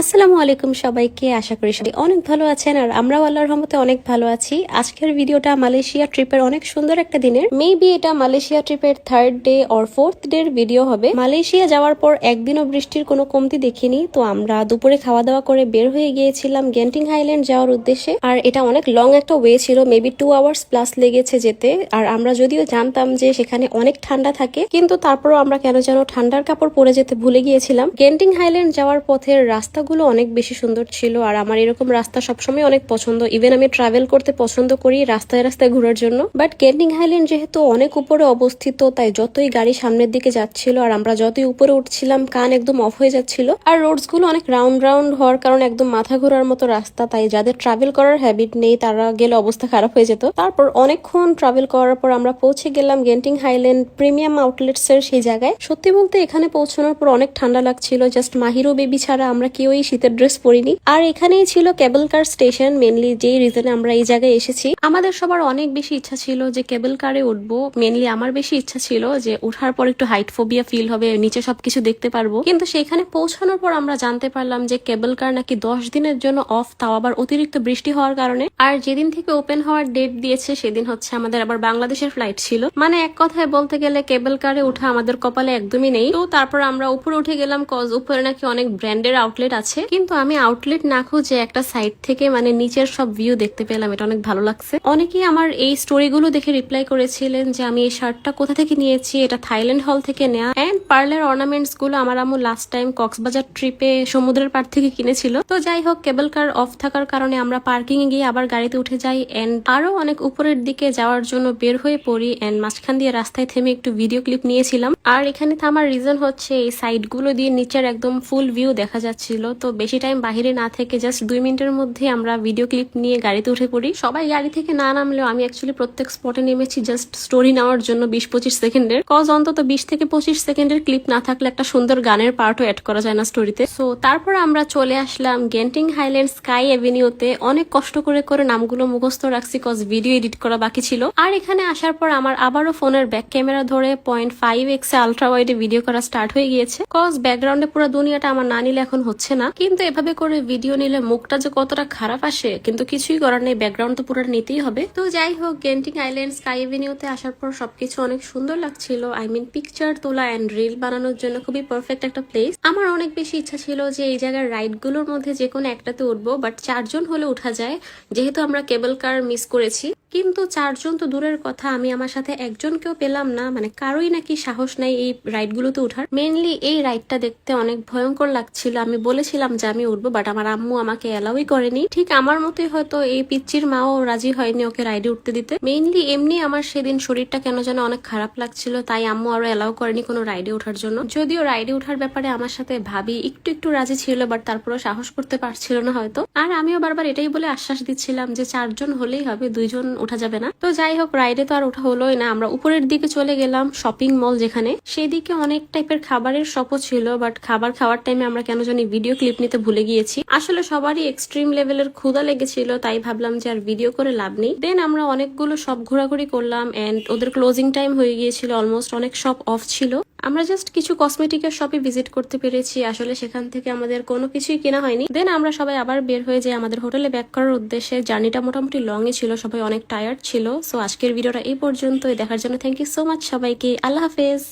আসসালামু আলাইকুম সবাইকে, আশা করি সবাই অনেক ভালো আছেন আর আমরাও আল্লাহর রহমতে অনেক ভালো আছি। আজকের ভিডিওটা মালয়েশিয়া ট্রিপের অনেক সুন্দর একটা দিনের। মেবি এটা মালয়েশিয়া ট্রিপের third day or fourth day video হবে। মালয়েশিয়া যাওয়ার পর একদিনও বৃষ্টির কোনো কমতি দেখিনি, তো আমরা দুপুরে খাওয়া দাওয়া করে বের হয়ে গিয়েছিলাম গেন্টিং হাইল্যান্ড যাওয়ার উদ্দেশ্যে। আর এটা অনেক লং একটা ওয়ে ছিল মেবি টু আওয়ার্স প্লাস লেগেছে যেতে। আর আমরা যদিও জানতাম যে সেখানে অনেক ঠান্ডা থাকে, কিন্তু তারপরও আমরা কেন যেন ঠান্ডার কাপড় পরে যেতে ভুলে গিয়েছিলাম। গেন্টিং হাইল্যান্ড যাওয়ার পথের রাস্তাগুলো অনেক বেশি সুন্দর ছিল আর আমার এরকম রাস্তা সবসময় অনেক পছন্দ। ইভেন আমি ট্রাভেল করতে পছন্দ করি রাস্তায় রাস্তায় ঘোরার জন্য। বাট গেন্টিং হাইল্যান্ড যেহেতু অনেক উপরে অবস্থিত, তাই যতই গাড়ি সামনের দিকে যাচ্ছিল আর আমরা যতই উপরে উঠছিলাম, কান একদম অফ হয়ে যাচ্ছিল। আর রোডসগুলো অনেক রাউন্ড রাউন্ড হওয়ার কারণে একদম মাথা ঘোরার মতো রাস্তা, তাই যাদের ট্রাভেল করার হ্যাবিট নেই, তারা গেলে অবস্থা খারাপ হয়ে যেত। তারপর অনেকক্ষণ ট্রাভেল করার পর আমরা পৌঁছে গেলাম গেন্টিং হাইল্যান্ড প্রিমিয়াম আউটলেটস এর সেই জায়গায়। সত্যি বলতে এখানে পৌঁছানোর পর অনেক ঠান্ডা লাগছিল জাস্ট মাহিরো বেবি ছাড়া আমরা কেউই শীতের ড্রেস পরিনি। আর এখানেই ছিল কেবল কার স্টেশন মেনলি যেই রিজনে আমরা এই জায়গায় এসেছি। আমাদের সবার অনেক বেশি ইচ্ছা ছিল যে কেবল কারে উঠবো। মেনলি আমার বেশি ইচ্ছা ছিল যে ওঠার পর একটু হাইট ফোবিয়া ফিল হবে, নিচে সবকিছু দেখতে পারব। কিন্তু সেখানে পৌঁছানোর পর আমরা জানতে পারলাম যে কেবল কার নাকি দশ দিনের জন্য অফ তাও আবার অতিরিক্ত বৃষ্টি হওয়ার কারণে। আর যেদিন থেকে ওপেন হওয়ার ডেট দিয়েছে, সেদিন হচ্ছে আমাদের আবার বাংলাদেশের ফ্লাইট ছিল। মানে এক কথায় বলতে গেলে কেবল কারে ওঠা আমাদের কপালে একদমই নেই। তো তারপর আমরা উপরে উঠে গেলাম কজ উপরে নাকি অনেক ব্র্যান্ডের আউটলেট কিন্তু আমি আউটলেট না খুঁজে একটা সাইড থেকে মানে নিচের সব ভিউ দেখতে পেলাম, এটা অনেক ভালো লাগছে। অনেকেই আমার এই স্টোরিগুলো দেখে রিপ্লাই করেছিলেন যে, আমি এই শার্টটা কোথা থেকে নিয়েছি? এটা থাইল্যান্ড হল থেকে নেওয়া অ্যান্ড পার্লের অর্নামেন্টসগুলো আমার আম্মু লাস্ট টাইম কক্সবাজার ট্রিপে সমুদ্রের পার থেকে কিনেছিল। তো যাই হোক কেবল কার অফ থাকার কারণে আমরা পার্কিং এ গিয়ে আবার গাড়িতে উঠে যাই এন্ড আরও অনেক উপরের দিকে যাওয়ার জন্য বের হয়ে পড়ি এন্ড মাঝখান দিয়ে রাস্তায় থেমে একটু ভিডিও ক্লিপ নিয়েছিলাম। আর এখানে থামার রিজন হচ্ছে, এই সাইডগুলো দিয়ে নিচের একদম ফুল ভিউ দেখা যাচ্ছিল। তো বেশি টাইম বাহিরে না থেকে জাস্ট দুই মিনিটের মধ্যে আমরা ভিডিও ক্লিপ নিয়ে গাড়িতে উঠে পড়ি। সবাই গাড়ি থেকে না নামলেও আমি অ্যাকচুয়ালি প্রত্যেক স্পটে নেমেছি জাস্ট স্টোরি নেওয়ার জন্য বিশ পঁচিশ সেকেন্ডের। কজ অন্তত বিশ থেকে পঁচিশ সেকেন্ডের ক্লিপ না থাকলে একটা সুন্দর গানের পার্টও অ্যাড করা যায় না স্টোরিতে সো তারপর আমরা চলে আসলাম গেন্টিং হাইল্যান্ড স্কাই এভিনিউতে অনেক কষ্ট করে করে নামগুলো মুখস্থ রাখছি কজ ভিডিও এডিট করা বাকি ছিল। আর এখানে আসার পর আমার আবারও ফোনের ব্যাক ক্যামেরা ধরে পয়েন্ট ফাইভ এক্স এ আলট্রা ওয়াইডে ভিডিও করা স্টার্ট হয়ে গিয়েছে। কজ ব্যাকগ্রাউন্ডে পুরো দুনিয়াটা আমার না নিলে এখন হচ্ছে না। কিন্তু এভাবে করে ভিডিও নিলে মুখটা যে কতটা খারাপ আসে, কিন্তু কিছুই করার নেই। ব্যাকগ্রাউন্ড তো পুরো নিতেই হবে। তো যাই হোক গেন্টিং আইল্যান্ড স্কাই এভিনিউতে আসার পর সবকিছু অনেক সুন্দর লাগছিল। আই মিন পিকচার তোলা অ্যান্ড রিল বানানোর জন্য খুবই পারফেক্ট একটা প্লেস আমার অনেক বেশি ইচ্ছা ছিল যে এই জায়গার রাইডগুলোর মধ্যে যে কোনো একটাতে উঠবো বাট চারজন হলে উঠা যায়। যেহেতু আমরা কেবল কার মিস করেছি। কিন্তু চারজন তো দূরের কথা, আমি আমার সাথে একজনকেও পেলাম না মানে কারোই নাকি সাহস নাই এই রাইড গুলোতে উঠার। মেনলি এই রাইডটা দেখতে অনেক ভয়ঙ্কর লাগছিল, আমি বলেছিলাম যে আমি উঠবো বাট আমার আম্মু আমাকে অ্যালাউই করেনি। ঠিক আমার মতোই হয়তো এই পিচ্চির মাও রাজি হয়নি ওকে রাইডে উঠতে দিতে। মেইনলি এমনি আমার সেদিন শরীরটা কেন যেন অনেক খারাপ লাগছিল, তাই আম্মু আরও অ্যালাউ করেনি কোনো রাইডে ওঠার জন্য। যদিও রাইডে ওঠার ব্যাপারে আমার সাথে ভাবি একটু একটু রাজি ছিল বাট তারপরেও সাহস করতে পারছিল না হয়তো। আর আমিও বারবার এটাই বলে আশ্বাস দিচ্ছিলাম যে চারজন হলেই হবে, দুইজন ওঠা যাবে না। তো যাই হোক রাইডে তো আর ওঠা হলোই না। আমরা উপরের দিকে চলে গেলাম শপিং মল যেখানে। সেদিকে অনেক টাইপের খাবারের শপও ছিল বাট খাবার খাওয়ার টাইমে আমরা কেন জানি ভিডিও ক্লিপ নিতে ভুলে গিয়েছি। আসলে সবারই এক্সট্রিম লেভেলের ক্ষুদা লেগেছিল, তাই ভাবলাম যে আর ভিডিও করে লাভ নেই। দেন আমরা অনেকগুলো সব ঘোরাঘুরি করলাম এন্ড ওদের ক্লোজিং টাইম হয়ে গিয়েছিল অলমোস্ট অনেক সব অফ ছিল। আমরা জাস্ট কিছু কসমেটিকের শপে ভিজিট করতে পেরেছি। আসলে সেখান থেকে আমাদের কোনো কিছুই কেনা হয়নি। দেন আমরা সবাই আবার বের হয়ে যাই আমাদের হোটেলে ব্যাক করার উদ্দেশ্যে জার্নিটা মোটামুটি লংই ছিল, সবাই অনেক টায়ার্ড ছিল। সো আজকের ভিডিওটা এই পর্যন্তই। দেখার জন্য থ্যাংক ইউ সো মাচ সবাইকে। আল্লাহ হাফেজ।